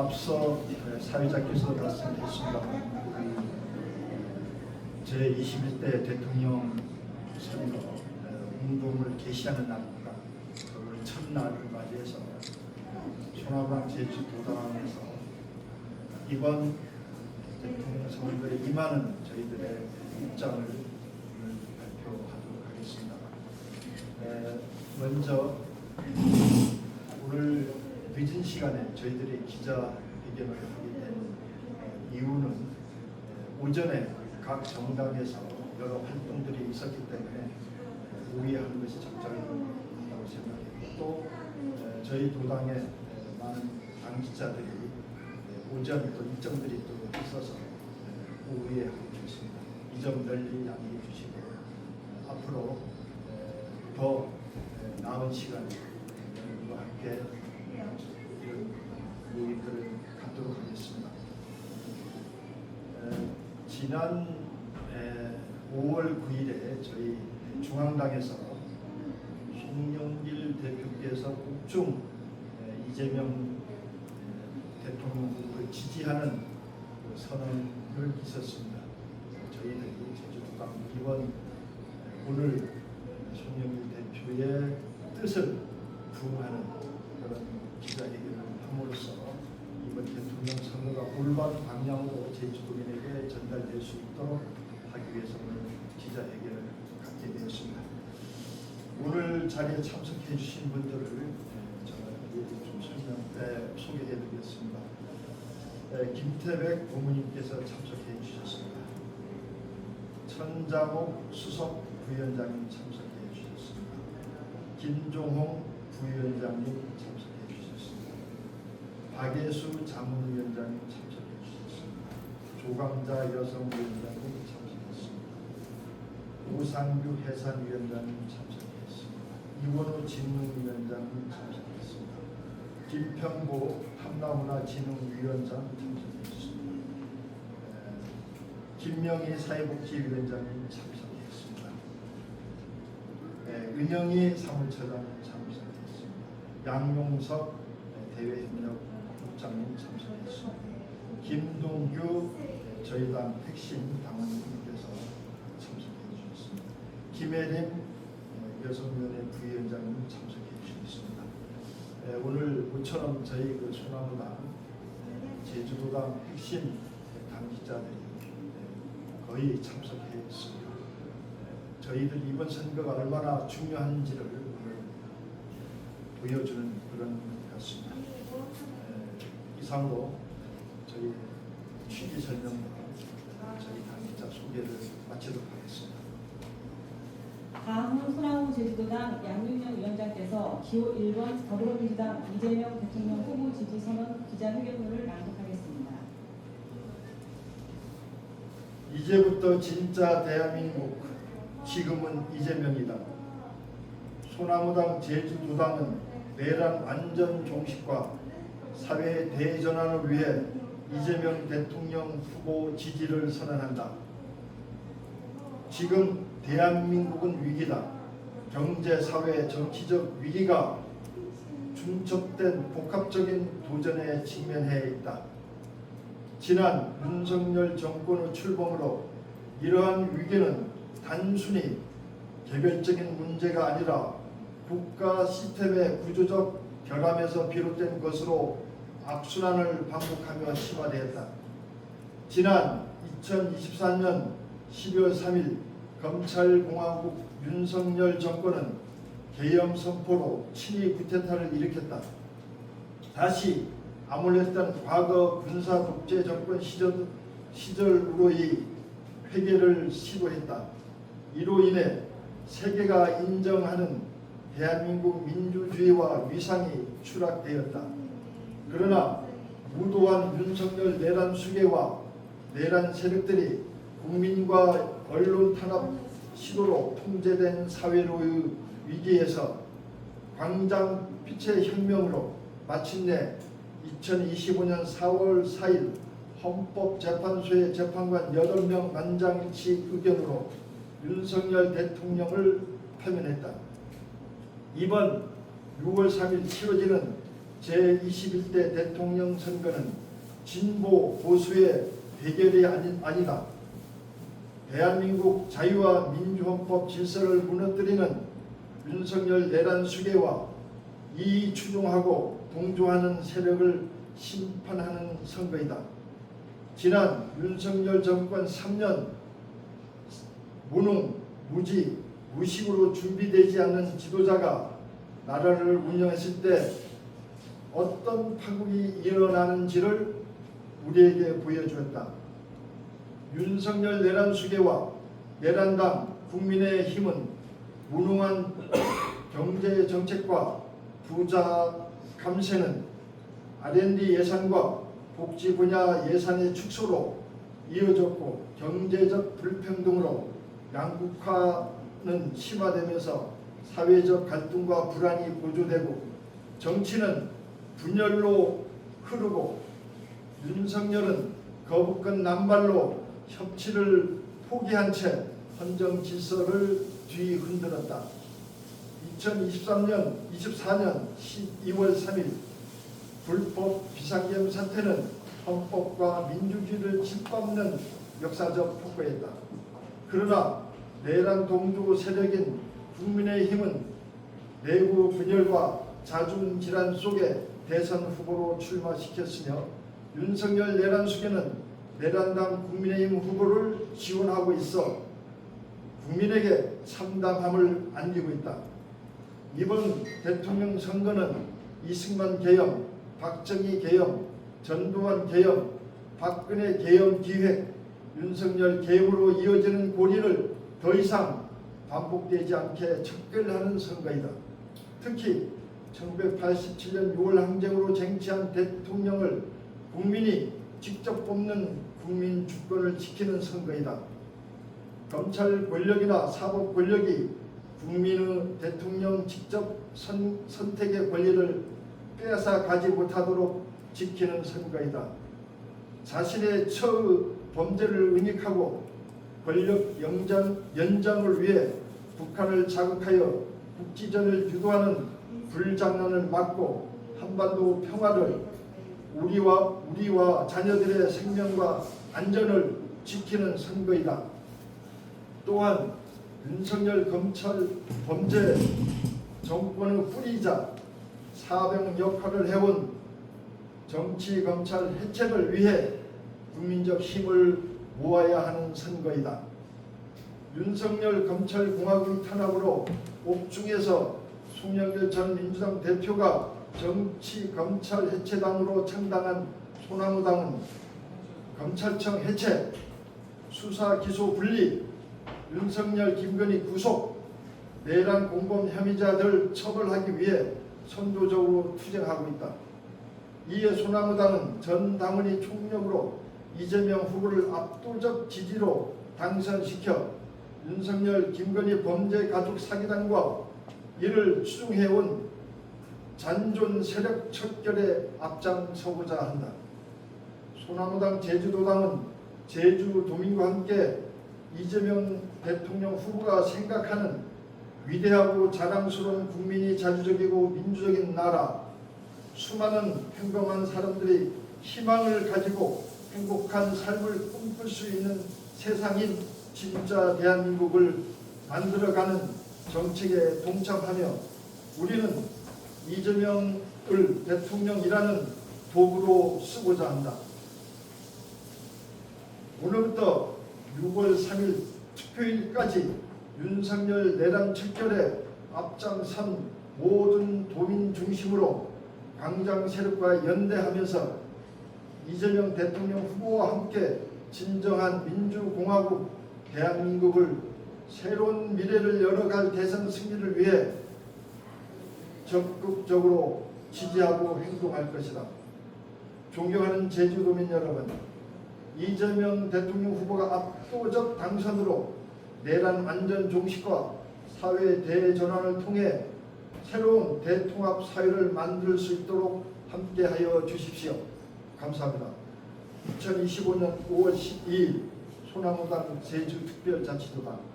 앞서 사회자께서 말씀하셨습니다. 제 21대 대통령 선거 어, 운동을 개시하는 날입니다. 오늘 첫날을 맞이해서 소나방 제주도당에서 이번 대통령 선거에 임하는 저희들의 입장을 발표하도록 하겠습니다. 에, 먼저 늦은 시간에 저희들이 기자회견을 하게 된 어, 이유는 에, 오전에 각 정당에서 여러 활동들이 있었기 때문에 에, 오해하는 것이 적절하다고 생각했고 또 에, 저희 도당에 에, 많은 당지자들이 에, 오전 또 일정들이 또 있어서 에, 오해하고 있습니다. 이 점 널리 양해해 주시고 에, 앞으로 에, 더 에, 나은 시간 여러분과 함께 갖도록 하겠습니다. 에, 지난 에, 5월 9일에 저희 중앙당에서 송영길 대표께서 국중 에, 이재명 에, 대통령 후보를 지지하는 그 선언을 있었습니다. 저희들이 제주도당 에, 오늘 송영길 대표의 뜻을 부응하는 그런 기자회견을 함으로써 대통령 선거가 올바른 방향으로 제주도민에게 전달될 수 있도록 하기 위해서 오늘 기자회견을 갖게 되었습니다. 오늘 자리에 참석해 주신 분들을 에, 제가 좀 설명, 에, 소개해 드리겠습니다. 에, 김태백 고모님께서 참석해 주셨습니다. 천장옥 수석 부위원장님 참석해 주셨습니다. 김종홍 부위원장님 참석해 주셨습니다. 박예수 자문위원장님 참석해 주셨습니다. 조광자 여성위원장님 참석했습니다. 오상규 해산위원장님 참석했습니다. 이원우 진흥위원장님 참석했습니다. 김평보 탐나문화진흥위원장 참석했습니다. 에, 김명희 사회복지위원장님 참석했습니다. 에, 은영희 사무처장 참석했습니다. 양용석 에, 대외협력 국장님 참석했습니다. 김동규 에, 저희 당 핵심 당원님께서 참석해 주셨습니다. 김혜림 에, 여성위원회 부위원장님 참석해 주셨습니다. 에, 오늘 모처럼 저희 그 소나무당 에, 제주도당 핵심 당기자들이 에, 거의 참석했습니다. 에, 저희들 이번 선거가 얼마나 중요한지를 보여주는 그런 것 같습니다. 에, 이상으로 저희 취지 설명과 저희 당기자 소개를 마치도록 하겠습니다. 다음은 소나무 제주도당 양윤영 위원장께서 기호 1번 더불어민주당 이재명 대통령 후보 지지 선언 기자회견문을 낭독하겠습니다. 이제부터 진짜 대한민국 지금은 이재명이다. 소나무당 제주도당은 내란 완전 종식과 사회 대전환을 위해 이재명 대통령 후보 지지를 선언한다. 지금 대한민국은 위기다. 경제, 사회, 정치적 위기가 중첩된 복합적인 도전에 직면해 있다. 지난 윤석열 정권의 출범으로 이러한 위기는 단순히 개별적인 문제가 아니라 국가 시스템의 구조적 결함에서 비롯된 것으로 악순환을 반복하며 심화되었다. 지난 2024년 12월 3일 검찰공화국 윤석열 정권은 계엄 선포로 친위 구테타를 일으켰다. 다시 아몰했던 과거 군사 독재 정권 시절, 시절으로의 회개를 시도했다. 이로 인해 세계가 인정하는 대한민국 민주주의와 위상이 추락되었다. 그러나 무도한 윤석열 내란 수계와 내란 세력들이 국민과 언론 탄압 시도로 통제된 사회로의 위기에서 광장 빛의 혁명으로 마침내 2025년 4월 4일 헌법재판소의 재판관 8명 만장일치 의견으로 윤석열 대통령을 파면했다. 이번 6월 3일 치러지는 제21대 대통령 선거는 진보 보수의 대결이 아니, 아니다. 대한민국 자유와 민주헌법 질서를 무너뜨리는 윤석열 내란 수계와 이의 추종하고 동조하는 세력을 심판하는 선거이다. 지난 윤석열 정권 3년 무능, 무지, 무식으로 준비되지 않는 지도자가 나라를 운영했을 때 어떤 파국이 일어나는지를 우리에게 보여주었다. 윤석열 내란 수계와 내란당 국민의 힘은 무능한 경제 정책과 부자 감세는 R&D 예산과 복지 분야 예산의 축소로 이어졌고 경제적 불평등으로 양극화는 심화되면서 사회적 갈등과 불안이 고조되고 정치는 분열로 흐르고 윤석열은 거부권 남발로 협치를 포기한 채 헌정 질서를 뒤흔들었다. 2023년 24년 12월 3일 불법 비상계엄 사태는 헌법과 민주주의를 짓밟는 역사적 폭거였다. 그러나 내란 동조 세력인 국민의힘은 내부 분열과 자중질환 속에 대선 후보로 출마시켰으며 윤석열 내란 수계는 내란당 국민의힘 후보를 지원하고 있어 국민에게 참담함을 안기고 있다. 이번 대통령 선거는 이승만 계엄, 박정희 계엄, 전두환 계엄, 박근혜 계엄 기획, 윤석열 계엄으로 이어지는 고리를 더 이상 반복되지 않게 척결하는 선거이다. 특히 1987년 6월 항쟁으로 쟁취한 대통령을 국민이 직접 뽑는 국민 주권을 지키는 선거이다. 검찰 권력이나 사법 권력이 국민의 대통령 직접 선, 선택의 권리를 빼앗아 가지 못하도록 지키는 선거이다. 자신의 처의 범죄를 은닉하고 권력 연장, 연장을 위해 북한을 자극하여 국지전을 유도하는 불장난을 막고 한반도 평화를 우리와 우리와 자녀들의 생명과 안전을 지키는 선거이다. 또한 윤석열 검찰 범죄 정권의 뿌리자 사병 역할을 해온 정치 검찰 해체를 위해 국민적 힘을 모아야 하는 선거이다. 윤석열 검찰공화국 탄압으로 옥중에서 송영길 전 민주당 대표가 정치 검찰 해체당으로 창당한 소나무당은 검찰청 해체, 수사 기소 분리, 윤석열 김건희 구속, 내란 공범 혐의자들 처벌하기 위해 선도적으로 투쟁하고 있다. 이에 소나무당은 전 당원이 총력으로 이재명 후보를 압도적 지지로 당선시켜 윤석열 김건희 범죄 가족 사기단과 이를 추종해온 잔존 세력 척결에 앞장서고자 한다. 소나무당 제주도당은 제주도민과 함께 이재명 대통령 후보가 생각하는 위대하고 자랑스러운 국민이 자주적이고 민주적인 나라 수많은 평범한 사람들이 희망을 가지고 행복한 삶을 꿈꿀 수 있는 세상인 진짜 대한민국을 만들어가는 정책에 동참하며 우리는 이재명을 대통령이라는 도구로 쓰고자 한다. 오늘부터 6월 3일 투표일까지 윤석열 내란 척결에 앞장선 모든 도민 중심으로 광장 세력과 연대하면서 이재명 대통령 후보와 함께 진정한 민주공화국 대한민국을 새로운 미래를 열어갈 대선 승리를 위해 적극적으로 지지하고 행동할 것이다. 존경하는 제주도민 여러분, 이재명 대통령 후보가 압도적 당선으로 내란 완전 종식과 사회 대전환을 통해 새로운 대통합 사회를 만들 수 있도록 함께하여 주십시오. 감사합니다. 2025년 5월 12일 소나무당 제주특별자치도당